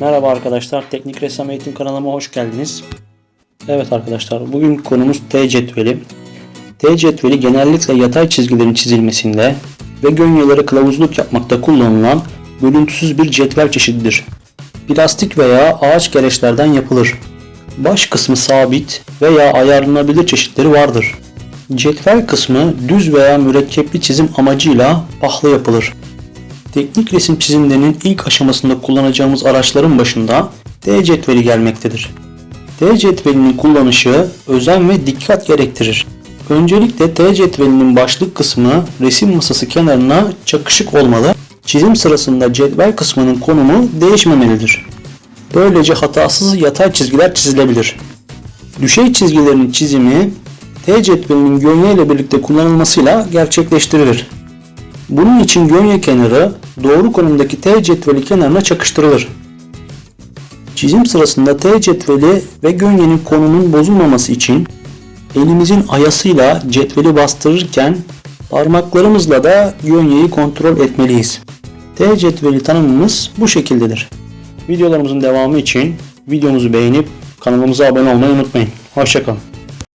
Merhaba arkadaşlar, Teknik Ressam Eğitim kanalıma hoş geldiniz. Evet arkadaşlar, bugün konumuz T cetveli. T cetveli genellikle yatay çizgilerin çizilmesinde ve gönyeleri kılavuzluk yapmakta kullanılan bölüntüsüz bir cetvel çeşididir. Plastik veya ağaç gereçlerden yapılır. Baş kısmı sabit veya ayarlanabilir çeşitleri vardır. Cetvel kısmı düz veya mürekkepli çizim amacıyla pahlı yapılır. Teknik resim çizimlerinin ilk aşamasında kullanacağımız araçların başında T cetveli gelmektedir. T cetvelinin kullanışı özen ve dikkat gerektirir. Öncelikle T cetvelinin başlık kısmı resim masası kenarına çakışık olmalı. Çizim sırasında cetvel kısmının konumu değişmemelidir. Böylece hatasız yatay çizgiler çizilebilir. Düşey çizgilerin çizimi T cetvelinin gönye ile birlikte kullanılmasıyla gerçekleştirilir. Bunun için gönye kenarı doğru konumdaki T cetveli kenarına çakıştırılır. Çizim sırasında T cetveli ve gönyenin konumunun bozulmaması için elimizin ayasıyla cetveli bastırırken parmaklarımızla da gönyeyi kontrol etmeliyiz. T cetveli tanımımız bu şekildedir. Videolarımızın devamı için videomuzu beğenip kanalımıza abone olmayı unutmayın. Hoşçakalın.